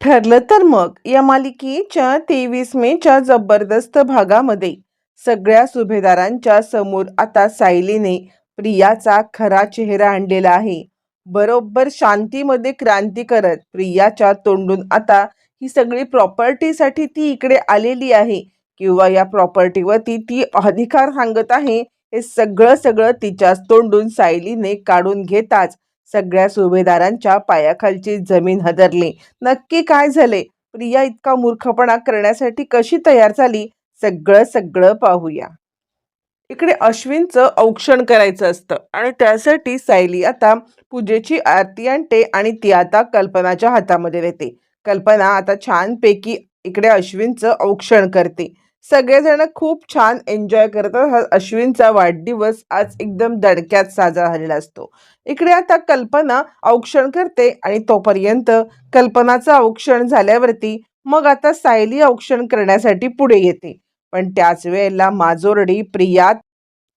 ठरलं तर मग. या मालिकेच्या तेवीस मेच्या जबरदस्त भागामध्ये सगळ्या सुभेदारांच्या समोर आता सायलीने प्रियाचा खरा चेहरा आणलेला आहे. बरोबर शांतीमध्ये क्रांती करत प्रियाच्या तोंडून आता ही सगळी प्रॉपर्टीसाठी ती इकडे आलेली आहे. किंवा या प्रॉपर्टीवरती ती अधिकार सांगत आहे हे सगळं सगळं तिच्याच तोंडून सायलीने काढून घेताच सगळ्या सुभेदारांच्या पायाखालची जमीन हदरली. नक्की काय झाले? प्रिया इतका मूर्खपणा करण्यासाठी कशी तयार झाली? सगळं सगळं पाहूया. इकडे अश्विनचं औक्षण करायचं असतं आणि त्यासाठी सायली आता पूजेची आरती आणते आणि ती आता कल्पनाच्या हातामध्ये देते कल्पना आता छानपैकी इकडे अश्विनचं औक्षण करते. सगळेजण खूप छान एन्जॉय करतात हा अश्विनचा वाढदिवस आज एकदम दडक्यात साजरा झालेला असतो. इकडे आता कल्पना औक्षण करते आणि तोपर्यंत कल्पनाचं औक्षण झाल्यावरती मग आता सायली औक्षण करण्यासाठी पुढे येते. पण त्याच वेळेला माजोरडी प्रिया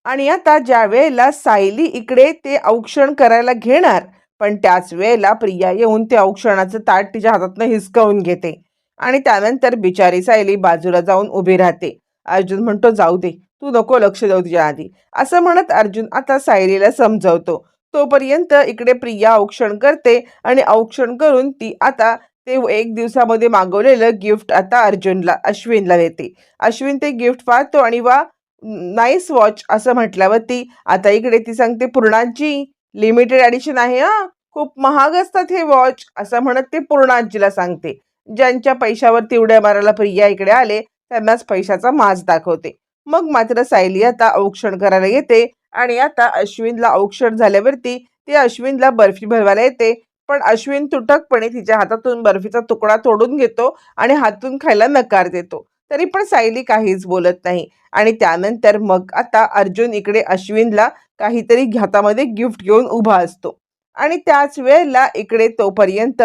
आणि आता ज्या वेळेला सायली इकडे ते औक्षण करायला घेणार पण त्याच वेळेला प्रिया येऊन ते औक्षणाचं ताट तिच्या हातातनं हिसकावून घेते. आणि त्यानंतर बिचारी सायली बाजूला जाऊन उभी राहते. अर्जुन म्हणतो जाऊ दे तू नको लक्ष देऊ तुझ्या आधी. असं म्हणत अर्जुन आता सायलीला समजवतो. तोपर्यंत इकडे प्रिया औक्षण करते आणि औक्षण करून ती आता ते एक दिवसामध्ये मागवलेलं गिफ्ट आता अर्जुनला अश्विनला देते. अश्विन ते गिफ्ट पाहतो आणि वा नाईस वॉच असं म्हटल्यावरती आता इकडे ती सांगते पूर्णाजी लिमिटेड ॲडिशन आहे हा. खूप महाग असतात हे वॉच. असं म्हणत ते पूर्णाजीला सांगते. ज्यांच्या पैशावरती उड्या मारायला प्रिया इकडे आले त्यांनाच पैशाचा माज दाखवते. मग मात्र सायली आता औक्षण करायला येते आणि आता अश्विनला औक्षण झाल्यावरती ती अश्विनला बर्फी भरवायला येते. पण अश्विन तुटकपणे तिच्या हातातून बर्फीचा तुकडा तोडून घेतो आणि हातून खायला नकार देतो. तरी पण सायली काहीच बोलत नाही आणि त्यानंतर मग आता अर्जुन इकडे अश्विनला काहीतरी हातामध्ये गिफ्ट घेऊन उभा असतो. आणि त्याच वेळेला इकडे तोपर्यंत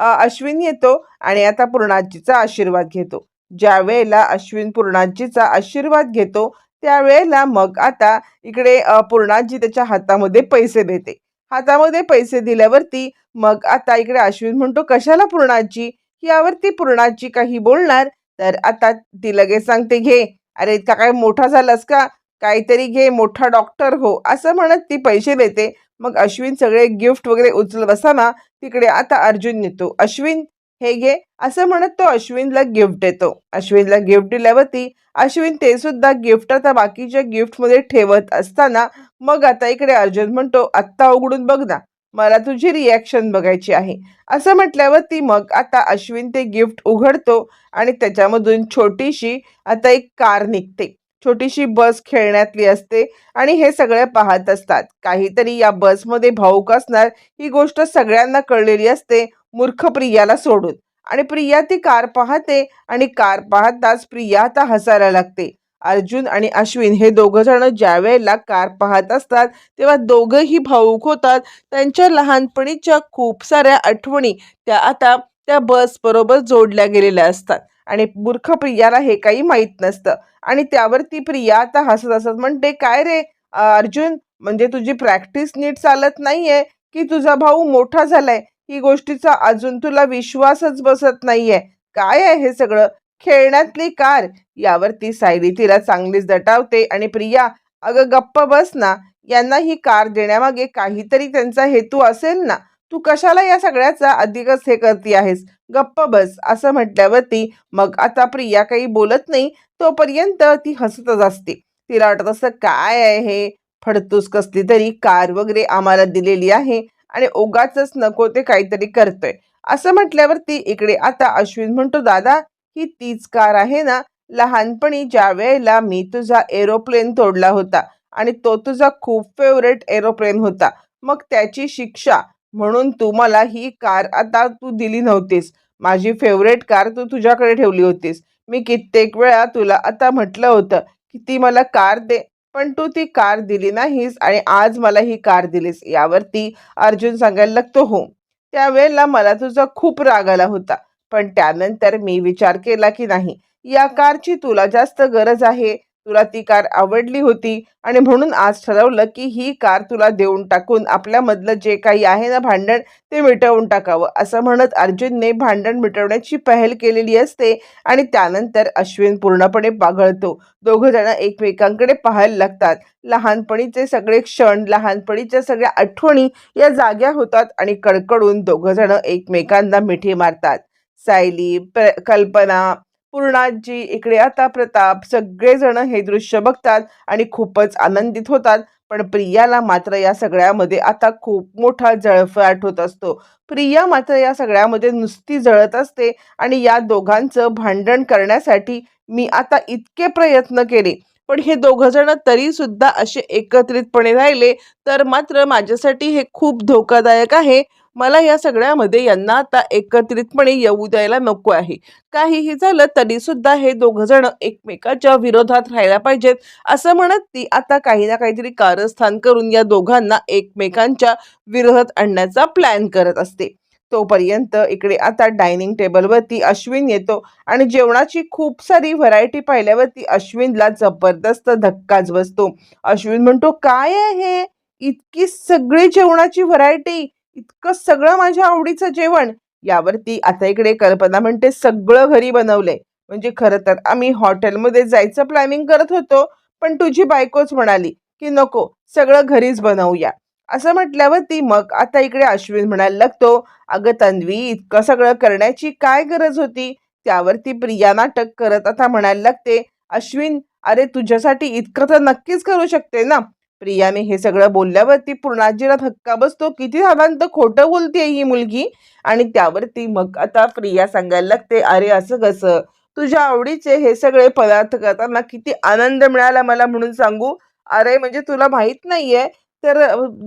अश्विन येतो आणि आता पूर्णाजीचा आशीर्वाद घेतो. ज्या वेळेला अश्विन पूर्णाजीचा आशीर्वाद घेतो त्यावेळेला मग आता इकडे पूर्णाजी त्याच्या हातामध्ये पैसे देते. हातामध्ये पैसे दिल्यावरती मग आता इकडे अश्विन म्हणतो कशाला पूर्णाजी? यावरती पूर्णाजी काही बोलणार? तर आता ती लगेच सांगते घे. अरे इतका काय मोठा झालास का? काहीतरी घे मोठा डॉक्टर हो. असं म्हणत ती पैसे देते. मग अश्विन सगळे गिफ्ट वगैरे उचलत असताना तिकडे आता अर्जुन येतो. अश्विन हे घे. असं म्हणत तो अश्विनला गिफ्ट देतो. अश्विनला गिफ्ट दिल्यावरती अश्विन ते सुद्धा गिफ्ट आता बाकीच्या गिफ्टमध्ये ठेवत असताना मग आता इकडे अर्जुन म्हणतो आत्ता उघडून बघ ना मला तुझी रिॲक्शन बघायची आहे. असं म्हटल्यावरती मग आता अश्विन ते गिफ्ट उघडतो आणि त्याच्यामधून छोटीशी आता एक कार निघते. छोटीशी बस खेळण्यातली असते आणि हे सगळे पाहत असतात. काहीतरी या बसमध्ये भाऊक असणार ही गोष्ट सगळ्यांना कळलेली असते मूर्ख प्रियाला सोडून. आणि प्रिया ती कार पाहते आणि कार पाहताच प्रिया आता हसायला लागते. अर्जुन आणि अश्विन हे दोघं जण ज्या वेळेला कार पाहत असतात तेव्हा दोघंही भाऊक होतात. त्यांच्या लहानपणीच्या खूप साऱ्या आठवणी त्या आता त्या बस बरोबर जोडल्या गेलेल्या असतात. आणि मूर्ख प्रियाला हे काही माहीत नसतं. आणि त्यावरती प्रिया आता हसत हसत म्हणते काय रे अर्जुन म्हणजे तुझी प्रॅक्टिस नीट चालत नाहीये की तुझा भाऊ मोठा झालाय? ही गोष्टीचा अजून तुला विश्वासच बसत नाहीये. काय आहे हे सगळं? खेळण्यातली कार. यावर ती सायली तिला चांगलीच दटावते आणि प्रिया अगं गप्प बस ना यांना ही कार देण्यामागे काहीतरी त्यांचा हेतू असेल ना तू कशाला या सगळ्याचा अधिकच हे करती आहेस? गप्प बस असं म्हटल्यावरती मग आता प्रिया काही बोलत नाही तोपर्यंत ती हसतच असते. तिला वाटत असतं काय आहे हे? फडतूस कसली तरी कार वगैरे आम्हाला दिलेली आहे आणि ओगाच नको ते काहीतरी करतोय. असं म्हटल्यावरती इकडे आता अश्विन म्हणतो दादा ही तीच कार आहे ना? लहानपणी ज्या वेळेला मी तुझा एरोप्लेन तोडला होता आणि तो तुझा खूप फेवरेट एरोप्लेन होता मग त्याची शिक्षा म्हणून तू मला ही कार आता तू दिली नव्हतीस. माझी फेवरेट कार तू तुझ्याकडे ठेवली होतीस. मी कित्येक वेळा तुला आता म्हटलं होतं की ती मला कार दे पण तू ती कार दिली नाहीस आणि आज मला ही कार दिलीस. यावरती अर्जुन सांगायला लागतो हो. त्यावेळेला मला तुझा खूप राग आला होता पण त्यानंतर मी विचार केला की नाही या कारची तुला जास्त गरज आहे? तुला ती कार आवडली होती. आणि म्हणून आज ठरवलं की ही कार तुला देऊन टाकून आपल्यामधलं जे काही आहे ना भांडण ते मिटवून टाकावं. असं म्हणत अर्जुनने भांडण मिटवण्याची पहल केलेली असते आणि त्यानंतर अश्विन पूर्णपणे पाघळतो दोघं जण एकमेकांकडे पाहायला लागतात. लहानपणीचे सगळे क्षण लहानपणीच्या सगळ्या आठवणी या जाग्या होतात आणि कडकडून दोघं जण एकमेकांना मिठी मारतात. सायली प्र कल्पना पूर्णाजी इकडे आता प्रताप सगळेजण हे दृश्य बघतात आणि खूपच आनंदित होतात. पण प्रियाला मात्र या सगळ्यामध्ये आता खूप मोठा जळफळाट होत असतो. प्रिया मात्र या सगळ्यामध्ये नुसती जळत असते आणि या दोघांचं भांडण करण्यासाठी मी आता इतके प्रयत्न केले. पण हे दोघंजणं जण तरी सुद्धा असे एकत्रितपणे राहिले तर मात्र माझ्यासाठी हे खूप धोकादायक आहे. मला या सगळ्यामध्ये यांना आता एकत्रितपणे येऊ द्यायला नको आहे. काहीही झालं तरी सुद्धा हे दोघ जण एकमेकाच्या विरोधात राहायला पाहिजेत. असं म्हणत ती आता काही ना काहीतरी कारस्थान करून या दोघांना एकमेकांच्या विरोधात आणण्याचा प्लॅन करत असते. तोपर्यंत इकडे आता डायनिंग टेबलवरती अश्विन येतो आणि जेवणाची खूप सारी व्हरायटी पाहिल्यावरती अश्विनला जबरदस्त धक्काच बसतो. अश्विन म्हणतो काय आहे? इतकी सगळी जेवणाची व्हरायटी? इतकं सगळं माझ्या आवडीचं जेवण. यावरती आता इकडे कल्पना म्हणते सगळं घरी बनवलंय. म्हणजे खरं तर आम्ही हॉटेलमध्ये जायचं प्लॅनिंग करत होतो पण तुझी बायकोच म्हणाली की नको सगळं घरीच बनवूया. असं म्हटल्यावरती मग आता इकडे अश्विन म्हणायला लागतो अगं तन्वी इतकं सगळं करण्याची काय गरज होती? त्यावरती प्रिया नाटक करत आता म्हणायला लागते अश्विन अरे तुझ्यासाठी इतकं तर नक्कीच करू शकते ना? प्रियाने हे सगळं बोलल्यावरती पूर्णाजीला धक्का बसतो. किती साधारणतः खोटं बोलते ही मुलगी? आणि त्यावरती मग आता प्रिया सांगायला लागते अरे असं कसं? तुझ्या आवडीचे हे सगळे पदार्थ करताना किती आनंद मिळाला मला म्हणून सांगू? अरे म्हणजे तुला माहीत नाहीये? तर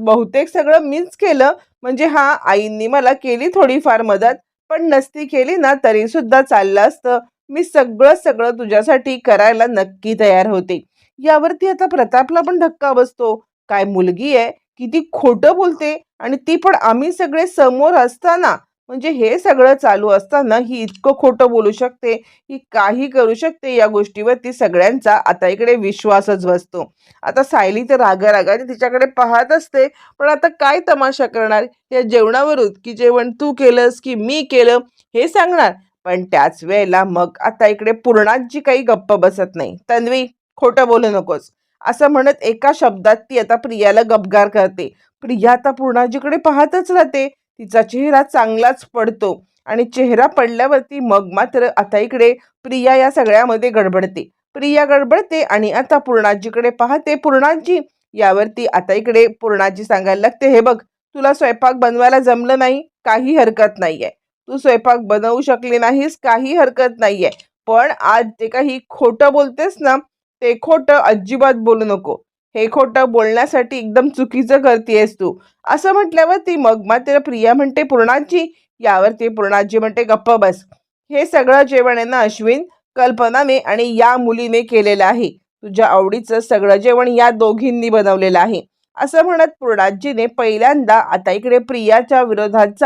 बहुतेक सगळं मीच केलं. म्हणजे हा आईंनी मला केली थोडीफार मदत पण नसती केली ना तरी सुद्धा चाललं असतं. मी सगळं सगळं तुझ्यासाठी करायला नक्की तयार होते. यावरती आता प्रतापला पण धक्का बसतो. काय मुलगी आहे किती खोटं बोलते आणि ती पण आम्ही सगळे समोर असताना म्हणजे हे सगळं चालू असताना ही इतकं खोटं बोलू शकते ही काही करू शकते या गोष्टीवरती सगळ्यांचा आता इकडे विश्वासच बसतो. आता सायली तर रागारागाने तिच्याकडे पाहत असते पण आता काय तमाशा करणार? या जेवणावरून की जेवण तू केलंस की मी केलं हे सांगणार? पण त्याच वेळेला मग आता इकडे पूर्णाची काही गप्प बसत नाही. तन्वी! खोटं बोलू नकोस. असं म्हणत एका शब्दात ती आता प्रियाला गबगार करते. प्रिया आता पूर्णाजीकडे पाहतच राहते. तिचा चेहरा चांगलाच पडतो आणि चेहरा पडल्यावरती मग मात्र आता इकडे प्रिया या सगळ्यामध्ये गडबडते. प्रिया गडबडते आणि आता पूर्णाजीकडे पाहते. पूर्णाजी यावरती आता इकडे पूर्णाजी सांगायला लागते हे बघ तुला स्वयंपाक बनवायला जमलं नाही? काही हरकत नाहीये. तू स्वयंपाक बनवू शकली नाहीस? काही हरकत नाहीये. पण आज ते काही खोटं बोलतेस ना ते खोटं अजिबात बोलू नको. हे खोटं बोलण्यासाठी एकदम चुकीचं करतेस तू. असं म्हटल्यावर ती मग मात्र प्रिया म्हणते पूर्णाजी यावरती पूर्णाजी म्हणते गप्प बस. हे सगळं जेवण आहे ना अश्विन? कल्पनाने आणि या मुलीने केलेलं आहे. तुझ्या आवडीचं सगळं जेवण या दोघींनी बनवलेलं आहे. असं म्हणत पूर्णाजीने पहिल्यांदा आता इकडे प्रियाच्या विरोधात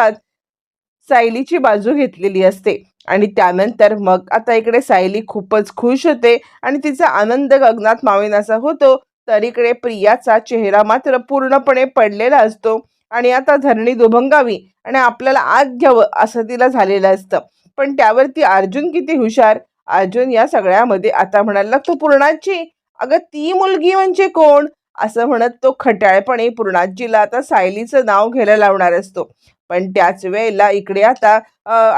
सायलीची बाजू घेतलेली असते. आणि त्यानंतर मग आता इकडे सायली खूपच खुश होते आणि तिचा आनंद गगनात मावेनासा होतो. तर इकडे प्रियाचा चेहरा मात्र पूर्णपणे पडलेला असतो आणि आता धरणी दुभंगावी आणि आपल्याला आग घ्यावं असं तिला झालेलं असतं. पण त्यावरती अर्जुन किती हुशार? अर्जुन या सगळ्यामध्ये आता म्हणायला लागतो पूर्णाची अगं ती मुलगी म्हणजे कोण? असं म्हणत तो खट्याळपणे पूर्णाजीला आता सायलीचं नाव घ्यायला लावणार असतो. पण त्याच वेळेला इकडे आता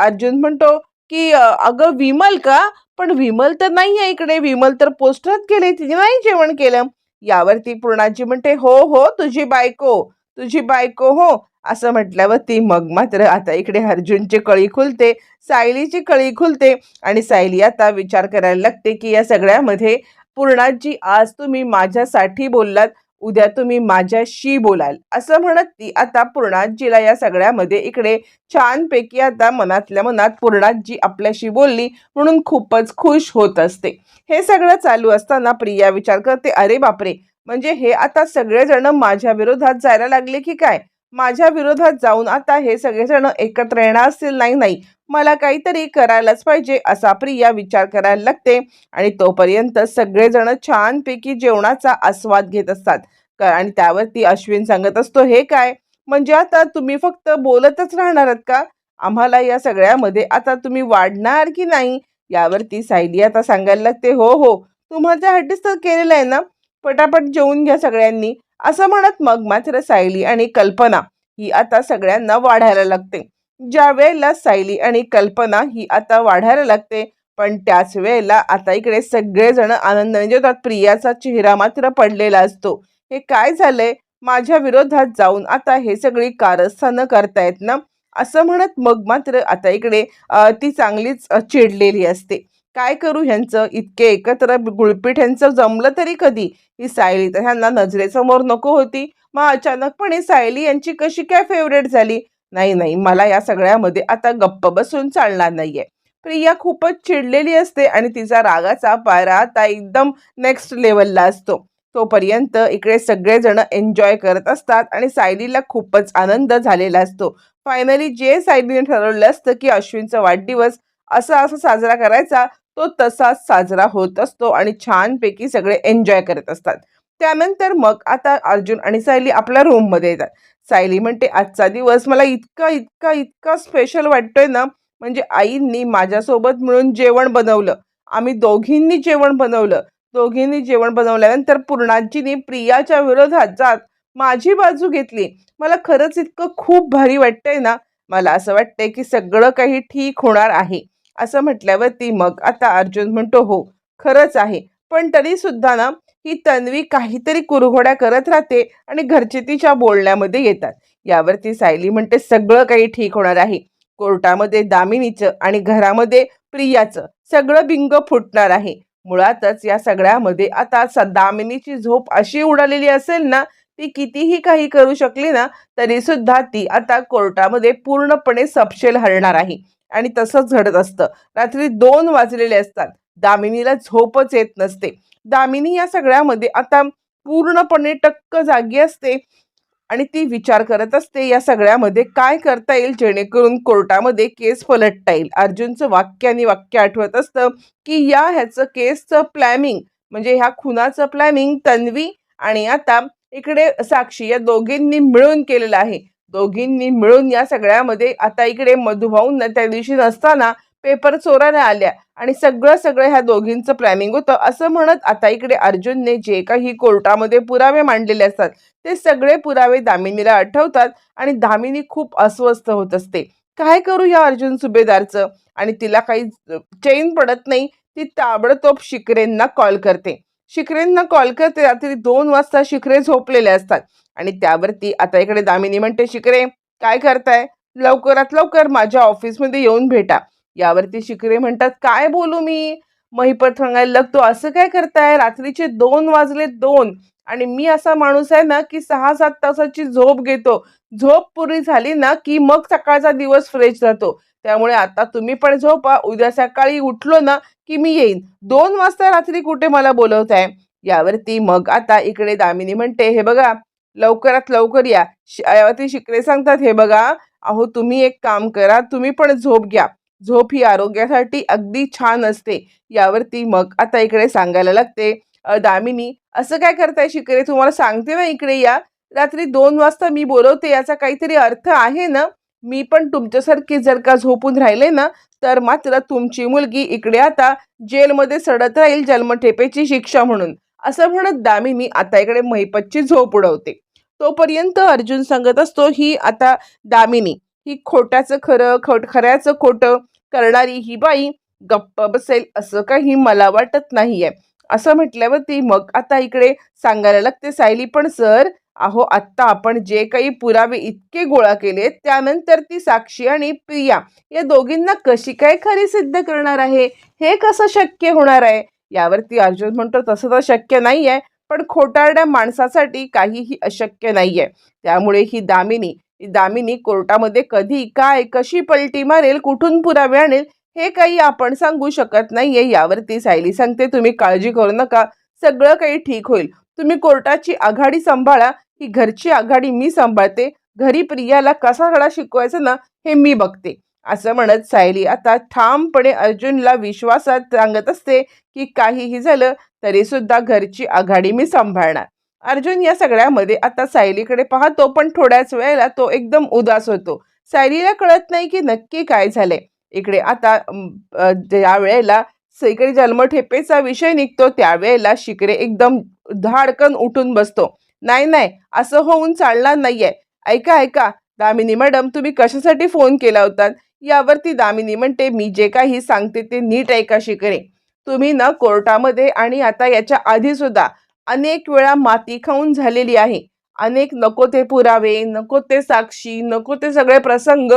अर्जुन म्हणतो की अगं विमल का? पण विमल तर नाही आहे इकडे. विमल तर पोस्टरात गेले. तिने नाही जेवण केलं. यावरती पूर्णाजी म्हणते हो हो तुझी बायको. तुझी बायको हो. असं म्हटल्यावर ती मग मात्र आता इकडे अर्जुनची कळी खुलते सायलीची कळी खुलते आणि सायली आता विचार करायला लागते की या सगळ्यामध्ये पूर्णाजी आज तुम्ही माझ्यासाठी बोललात. उद्या तुम्ही माझ्याशी बोलाल. असं म्हणत ती आता पूर्णाजीला या सगळ्यामध्ये इकडे छानपैकी आता मनातल्या मनात पूर्णाजी आपल्याशी बोलली म्हणून खूपच खुश होत असते. हे सगळं चालू असताना प्रिया विचार करते अरे बापरे! म्हणजे हे आता सगळेजण माझ्या विरोधात जायला लागले की काय? माझ्या विरोधात जाऊन आता हे सगळेजण एकत्र येणार असतील? नाही नाही. मला काहीतरी करायलाच पाहिजे असा प्रिया विचार करायला लागते आणि तोपर्यंत सगळेजण छानपैकी जेवणाचा आस्वाद घेत असतात. क- आणि त्यावरती अश्विन सांगत असतो हे काय? म्हणजे आता तुम्ही फक्त बोलतच राहणार आहात का? आम्हाला या सगळ्यामध्ये आता तुम्ही वाढणार की नाही? यावरती सायली आता सांगायला लागते हो हो. तुम्हाला तुम्हाच्यासाठीच तर केलेलं आहे ना? पटापट जेवून घ्या सगळ्यांनी. असं म्हणत मग मात्र सायली आणि कल्पना ही आता सगळ्यांना वाढायला लागते. ज्या वेळेला सायली आणि कल्पना ही आता वाढायला लागते पण त्याच वेळेला आता इकडे सगळेजण आनंदाने म्हणजे जेवतात प्रियाचा चेहरा मात्र पडलेला असतो. हे काय झालंय? माझ्या विरोधात जाऊन आता हे सगळी कारस्थानं करतायत ना? असं म्हणत मग मात्र आता इकडे ती चांगलीच चिडलेली असते. काय करू ह्यांचं? इतके एकत्र गुळपीठ ह्यांचं जमलं तरी कधी? ही सायली तर ह्यांना नजरेसमोर नको होती. मग अचानकपणे सायली यांची कशी काय फेवरेट झाली? नाही नाही मला या सगळ्यामध्ये आता गप्प बसून चालणार नाहीये. प्रिया खूपच चिडलेली असते आणि तिचा रागाचा पायरा आता एकदम नेक्स्ट लेवलला असतो. तोपर्यंत इकडे सगळेजण एन्जॉय करत असतात आणि सायलीला खूपच आनंद झालेला असतो. फायनली जे सायलीने ठरवलं असतं की अश्विनचा वाढदिवस असा असा साजरा करायचा तो तसाच साजरा होत असतो आणि छानपैकी सगळे एन्जॉय करत असतात. त्यानंतर मग आता अर्जुन आणि सायली आपल्या रूममध्ये येतात. सायली म्हणते आजचा दिवस मला इतका इतका इतका स्पेशल वाटतोय ना. म्हणजे आईंनी माझ्यासोबत मिळून जेवण बनवलं. आम्ही दोघींनी जेवण बनवलं. दोघींनी जेवण बनवल्यानंतर पूर्णाजीने प्रियाच्या विरोधात जात माझी बाजू घेतली. मला खरंच इतकं खूप भारी वाटतंय ना. मला असं वाटतंय की सगळं काही ठीक होणार आहे. असं म्हटल्यावरती मग आता अर्जुन म्हणतो हो खरंच आहे. पण तरी सुद्धा ना ही तन्वी काहीतरी कुरघोड्या करत राहते आणि घरचे तिच्या बोलण्यामध्ये येतात. यावरती सायली म्हणते सगळं काही ठीक होणार आहे. कोर्टामध्ये दामिनीचं आणि घरामध्ये प्रियाचं सगळं बिंग फुटणार आहे. मुळातच या सगळ्यामध्ये आता स दामिनीची झोप अशी उडालेली असेल ना ती कितीही काही करू शकली ना तरी सुद्धा ती आता कोर्टामध्ये पूर्णपणे सपशेल हरणार आहे. आणि तसंच घडत असतं. रात्री दोन वाजलेले असतात. दामिनीला झोपच येत नसते. दामिनी या सगळ्यामध्ये आता पूर्णपणे टक्क जागी असते आणि ती विचार करत असते या सगळ्यामध्ये काय करता येईल जेणेकरून कोर्टामध्ये केस पलटता येईल? अर्जुनचं वाक्य आणि वाक्य आठवत असतं की या ह्याचं केसचं प्लॅनिंग म्हणजे ह्या खुनाचं प्लॅनिंग तन्वी आणि आता इकडे साक्षी या दोघींनी मिळून केलेलं आहे. दोघींनी मिळून या सगळ्यामध्ये आता इकडे मधुभाऊंना त्या दिवशी नसताना पेपर चोरायला आल्या आणि सगळं सगळं ह्या दोघींचं प्लॅनिंग होतं. असं म्हणत आता इकडे अर्जुनने जे काही कोर्टामध्ये पुरावे मांडलेले असतात ते सगळे पुरावे दामिनीला आठवतात आणि दामिनी खूप अस्वस्थ होत असते. काय करू या अर्जुन सुभेदारचं? आणि तिला काही चैन पडत नाही ती ताबडतोब शिकरेंना कॉल करते. शिकरेंना कॉल करते रात्री दोन वाजता शिकरे झोपलेले असतात. आणि त्यावरती आता इकडे दामिनी म्हणते शिकरे काय करताय? लवकरात लवकर माझ्या ऑफिसमध्ये येऊन भेटा. यावरती शिकरे म्हणतात काय बोलू मी? महिपत सांगायला लागतो. असं काय करताय? रात्रीचे दोन वाजले दोन आणि मी असा माणूस आहे ना की सहा सात तासाची झोप घेतो. झोप पुरी झाली ना की मग सकाळचा दिवस फ्रेश जातो. त्यामुळे आता तुम्ही पण झोपा. उद्या सकाळी उठलो ना की मी येईन. दोन वाजता रात्री कुठे मला बोलवत आहे यावरती मग आता इकडे दामिनी म्हणते हे बघा लवकरात लवकर या. शि- शिकरे सांगतात हे बघा अहो तुम्ही एक काम करा तुम्ही पण झोप घ्या. झोप ही आरोग्यासाठी अगदी छान असते. यावरती मग आता इकडे सांगायला लागते दामिनी असं काय करताय शिकरे तुम्हाला सांगते ना इकडे या. रात्री दोन वाजता मी बोलवते याचा काहीतरी अर्थ आहे ना? मी पण तुमच्यासारखी जर का झोपून राहिले ना तर मात्र तुमची मुलगी इकडे आता जेलमध्ये सडत राहील जन्मठेपेची शिक्षा म्हणून. असं म्हणत दामिनी आता इकडे महिपतची झोप उडवते. तोपर्यंत अर्जुन सांगत असतो ही आता दामिनी. ही खोट्याचं खरं खोट खऱ्याचं खोटं करणारी ही बाई गप्प बसेल असं काही मला वाटत नाहीये. असं म्हटल्यावरती मग आता इकडे सांगायला लागते सायली पण सर अहो आत्ता आपण जे काही पुरावे इतके गोळा केले त्यानंतर ती साक्षी आणि प्रिया या दोघींना कशी काय खरी सिद्ध करणार आहे? हे कसं शक्य होणार आहे? यावरती अर्जुन म्हणतो तसं तर शक्य नाही आहे पण खोटारड्या माणसासाठी काहीही अशक्य नाही आहे त्यामुळे ही दामिनी दामिनी कोर्टामध्ये कधी काय कशी पलटी मारेल कुठून पुरावे आणेल हे काही आपण सांगू शकत नाहीये. यावरती सायली सांगते तुम्ही काळजी करू नका. सगळं काही ठीक होईल. तुम्ही कोर्टाची आघाडी सांभाळा. ही घरची आघाडी मी सांभाळते. घरी प्रियाला कसा धडा शिकवायचा ना हे मी बघते. असं म्हणत सायली आता ठामपणे अर्जुनला विश्वासात सांगत असते की काहीही झालं तरी सुद्धा घरची आघाडी मी सांभाळणार. अर्जुन या सगळ्यामध्ये आता सायलीकडे पाहतो पण थोड्याच वेळेला तो एकदम उदास होतो. सायलीला कळत नाही की नक्की काय झालंय. इकडे आता ज्या वेळेला इकडे जन्मठेपेचा विषय निघतो त्यावेळेला शिकरे एकदम धाडकन उठून बसतो. नाही नाही असं होऊन चालणार नाहीये. ऐका ऐका दामिनी मॅडम तुम्ही कशासाठी फोन केला होता? यावरती दामिनी म्हणते मी जे काही सांगते ते नीट ऐका शिकरे तुम्ही ना कोर्टामध्ये आणि आता याच्या आधी सुद्धा अनेक वेळा माती खाऊन झालेली आहे. अनेक नको ते पुरावे नको ते साक्षी नको ते सगळे प्रसंग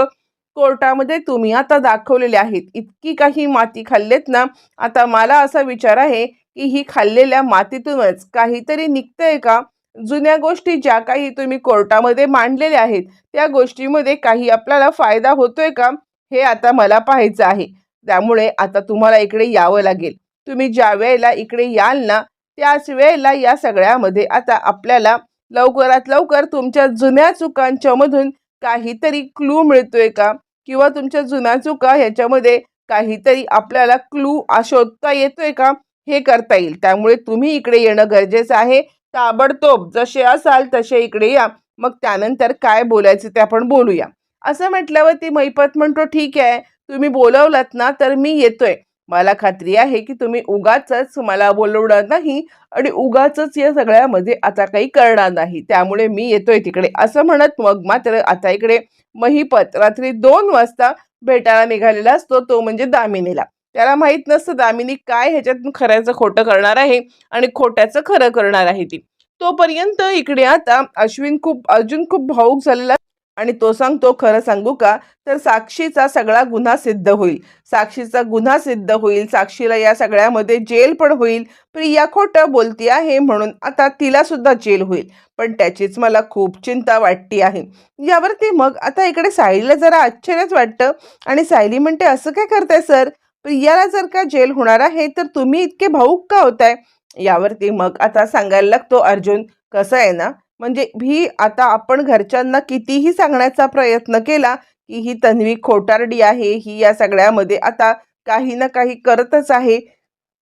कोर्टामध्ये तुम्ही आता दाखवलेले आहेत. इतकी काही माती खाल्लेत ना आता मला असा विचार आहे की ही खाल्लेल्या मातीतूनच काहीतरी निघतंय का? जुन्या गोष्टी ज्या काही तुम्ही कोर्टामध्ये मांडलेल्या आहेत त्या गोष्टीमध्ये काही आपल्याला फायदा होतोय का? हे आता मला पाहायचं आहे. त्यामुळे आता तुम्हाला इकडे यावं लागेल. तुम्ही ज्या वेळेला इकडे याल ना त्याच वेळेला या सगळ्यामध्ये आता आपल्याला लवकरात लवकर तुमच्या जुन्या चुकांच्या मधून काहीतरी क्लू मिळतोय का? किंवा तुमच्या जुन्या चुका ह्याच्यामध्ये काहीतरी आपल्याला क्लू शोधता येतोय का? हे करता येईल. त्यामुळे तुम्ही इकडे येणं गरजेचं आहे. ताबडतोब जसे असाल तसे इकडे या. मग त्यानंतर काय बोलायचं ते आपण बोलूया. असं म्हटल्यावर ती मैपत म्हणतो ठीक आहे तुम्ही बोलवलात ना तर मी येतोय. मला खात्री आहे की तुम्ही उगाच मला बोलवणार नाही आणि उगाच या सगळ्यामध्ये आता काही करणार नाही. त्यामुळे मी येतोय तिकडे. असं म्हणत मग मात्र आता इकडे महिपत रात्री दोन वाजता भेटायला निघालेला असतो तो म्हणजे दामिनीला. त्याला माहीत नसतं दामिनी काय ह्याच्यातून खऱ्याचं खोटं करणार आहे आणि खोट्याचं खरं करणार आहे ती. तोपर्यंत इकडे आता अश्विन खूप अर्जुन खूप भाऊक झालेला आणि तो सांगतो खरं सांगू का? तर साक्षीचा सगळा गुन्हा सिद्ध होईल. साक्षीचा गुन्हा सिद्ध होईल. साक्षीला या सगळ्यामध्ये जेल पण होईल. प्रिया खोटं बोलती आहे म्हणून आता तिला सुद्धा जेल होईल. पण त्याचीच मला खूप चिंता वाटती आहे. यावरती मग आता इकडे सायलीला जरा आश्चर्यच वाटतं. आणि सायली म्हणते असं काय करताय सर? प्रियाला जर का जेल होणार आहे तर तुम्ही इतके भाऊक का होताय? यावरती मग आता सांगायला लागतो अर्जुन कसं आहे ना म्हणजे ही आता आपण घरच्यांना कितीही सांगण्याचा प्रयत्न केला की ही तन्वी खोटारडी आहे ही या सगळ्यामध्ये आता काही ना काही करतच आहे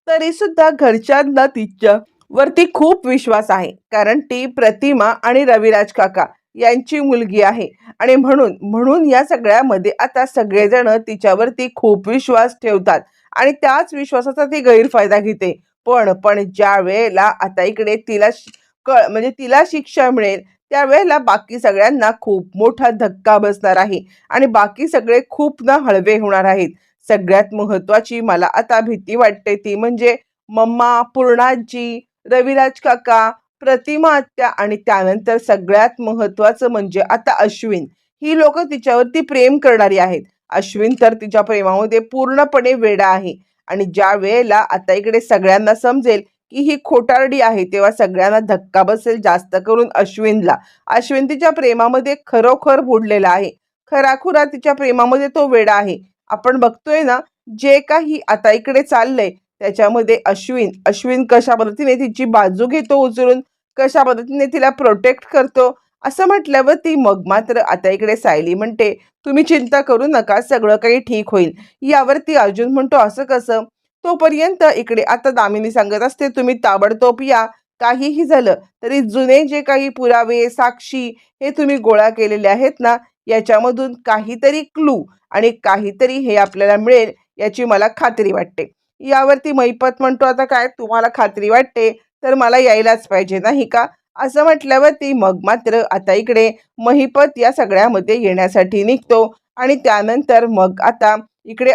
तरी सुद्धा घरच्यांना तिच्या वरती खूप विश्वास आहे. कारण ती प्रतिमा आणि रविराज काका यांची मुलगी आहे. आणि म्हणून म्हणून या सगळ्यामध्ये आता सगळेजण तिच्यावरती खूप विश्वास ठेवतात. आणि त्याच विश्वासाचा ती गैरफायदा घेते. पण पण ज्या वेळेला आता इकडे तिला श- कळ म्हणजे तिला शिक्षा मिळेल त्यावेळेला बाकी सगळ्यांना खूप मोठा धक्का बसणार आहे. आणि बाकी सगळे खूप ना हळवे होणार आहेत. सगळ्यात महत्वाची मला आता भीती वाटते ती म्हणजे मम्मा पूर्णाजी रविराज काका प्रतिमा आत्या आणि त्यानंतर सगळ्यात महत्वाचं म्हणजे आता अश्विन. ही लोक तिच्यावरती प्रेम करणारी आहेत. अश्विन तर तिच्या प्रेमामध्ये पूर्णपणे वेडा आहे. आणि ज्या वेळेला आता इकडे सगळ्यांना समजेल की ही खोटारडी आहे तेव्हा सगळ्यांना धक्का बसेल जास्त करून अश्विनला. अश्विन तिच्या प्रेमामध्ये खरोखर बुडलेला आहे. खराखुरा तिच्या प्रेमामध्ये तो वेडा आहे. आपण बघतोय ना जे काही आता इकडे चाललंय त्याच्यामध्ये अश्विन अश्विन कशा पद्धतीने तिची बाजू घेतो उचलून कशा पद्धतीने तिला प्रोटेक्ट करतो असं म्हटल्यावर ती मग मात्र आता इकडे सायली म्हणते तुम्ही चिंता करू नका सगळं काही ठीक होईल. यावरती अर्जुन म्हणतो असं कसं? तोपर्यंत इकडे आता दामिनी सांगत असते तुम्ही ताबडतोब या. काहीही झालं तरी जुने जे काही पुरावे साक्षी हे तुम्ही गोळा केलेले आहेत ना याच्यामधून काहीतरी क्लू आणि काहीतरी हे आपल्याला मिळेल याची मला खात्री वाटते. यावरती मैपत म्हणतो आता काय तुम्हाला खात्री वाटते? तर मला यायलाच पाहिजे नाही का? असं म्हटल्यावरती मग मात्र आता इकडे महिपत या सगळ्यामध्ये येण्यासाठी निघतो आणि त्यानंतर मग आता इकडे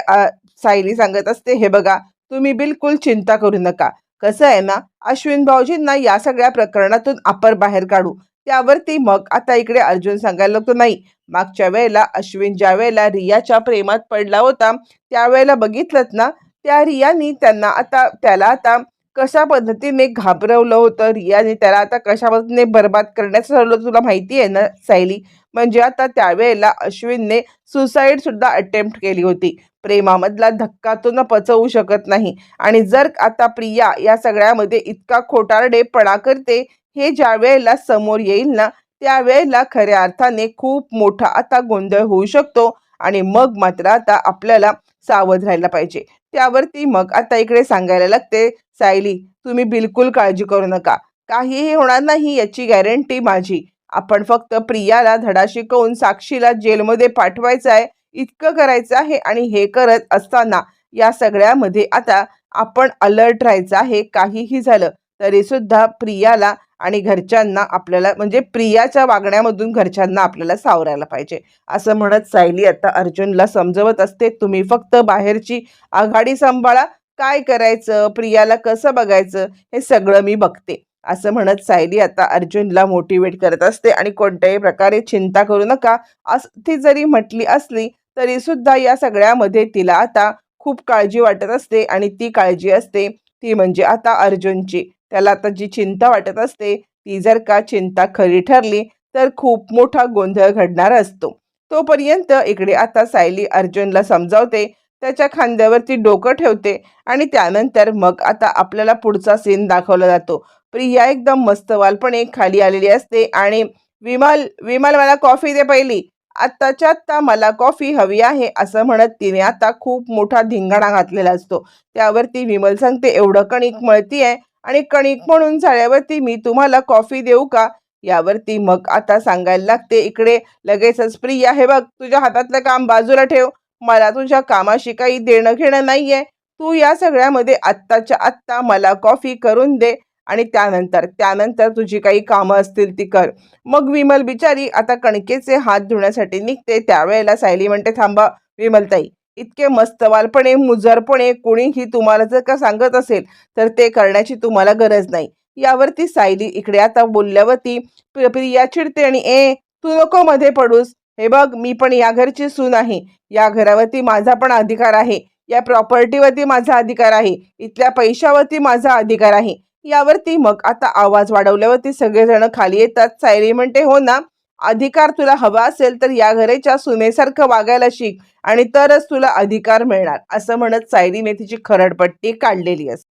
सायली सांगत असते हे बघा तुम्ही बिलकुल चिंता करू नका. कसं आहे ना अश्विन भाऊजींना या सगळ्या प्रकरणातून आपण बाहेर काढू. त्यावरती मग आता इकडे अर्जुन सांगायला लागतो नाही मागच्या वेळेला अश्विन ज्या वेळेला रियाच्या प्रेमात पडला होता त्यावेळेला बघितलंत ना त्या रियानी त्यांना आता त्याला आता कशा पद्धतीने घाबरवलं होतं रियाने त्याला आता कशा पद्धतीने बर्बाद करण्याचं ठरवलं तुला माहिती आहे ना सायली? म्हणजे आता त्यावेळेला अश्विनने सुसाईड सुद्धा अटेम्प्ट केली होती. प्रेमामधला धक्का तो न पचवू शकत नाही. आणि जर आता प्रिया या सगळ्यामध्ये इतका खोटारडेपणा करते हे ज्या वेळेला समोर येईल ना त्यावेळेला खऱ्या अर्थाने खूप मोठा आता गोंधळ होऊ शकतो आणि मग मात्र आता आपल्याला सावध राहायला पाहिजे. त्यावरती मग आता इकडे सांगायला लागते सायली तुम्ही बिलकुल काळजी करू नका. काहीही होणार नाही याची गॅरंटी माझी. आपण फक्त प्रियाला धडा शिकवून साक्षीला जेलमध्ये पाठवायचं आहे. इतकं करायचं आहे आणि हे करत असताना या सगळ्यामध्ये आता आपण अलर्ट राहायचं आहे. काहीही झालं तरी सुद्धा प्रियाला आणि घरच्यांना आपल्याला म्हणजे प्रियाच्या वागण्यामधून घरच्यांना आपल्याला सावरायला पाहिजे. असं म्हणत सायली आता अर्जुनला समजवत असते तुम्ही फक्त बाहेरची आघाडी सांभाळा. काय करायचं? प्रियाला कसं बघायचं? हे सगळं मी बघते. असं म्हणत सायली आता अर्जुनला मोटिवेट करत असते आणि कोणत्याही प्रकारे चिंता करू नका. असं ती जरी म्हटली असली तरी सुद्धा या सगळ्यामध्ये तिला आता खूप काळजी वाटत असते आणि ती काळजी असते ती म्हणजे आता अर्जुनची. त्याला आता जी चिंता वाटत असते ती जर का चिंता खरी ठरली तर खूप मोठा गोंधळ घडणार असतो. तोपर्यंत इकडे आता सायली अर्जुनला समजावते त्याच्या खांद्यावरती डोकं ठेवते आणि त्यानंतर मग आता आपल्याला पुढचा सीन दाखवला जातो. प्रिया एकदम मस्तवालपणे खाली आलेली असते आणि विमल विमल मला कॉफी दे पहिली. आत्ताच्या आत्ता मला कॉफी हवी आहे असं म्हणत तिने आता खूप मोठा धिंगाणा घातलेला असतो. त्यावरती विमल सांगते एवढं कणिक मळती आहे आणि कणिक म्हणून झाल्यावरती मी तुम्हाला कॉफी देऊ का? यावरती मग आता सांगायला लागते इकडे लगेचच प्रिया हे बघ तुझ्या हातातलं काम बाजूला ठेव. मला तुझ्या कामाशी काही देणं घेणं नाहीये. तू या सगळ्यामध्ये आत्ताच्या आत्ता मला कॉफी करून दे. आणि त्यानंतर त्यानंतर तुझी काही कामं असतील ती कर. मग विमल बिचारी आता कणकेचे हात धुण्यासाठी निघते. त्यावेळेला सायली म्हणते थांबा विमलताई इतके मस्तवालपणे मुजरपणे कोणीही तुम्हाला जर का सांगत असेल तर ते करण्याची तुम्हाला गरज नाही. यावरती सायली इकडे आता बोलल्यावरती प्रिया चिडते आणि ए तू नको मध्ये पडूस. हे बघ मी पण या घरची सून आहे. या घरावरती माझा पण अधिकार आहे. या प्रॉपर्टीवरती माझा अधिकार आहे. इथल्या पैशावरती माझा अधिकार आहे. यावरती मग आता आवाज वाढवल्यावरती सगळेजण खाली येतात. सायरी म्हणते हो ना अधिकार तुला हवा असेल तर या घरेच्या सुनेसारखं वागायला शिक आणि तरच तुला अधिकार मिळणार. असं म्हणत सायरीने तिची खरडपट्टी काढलेली असते.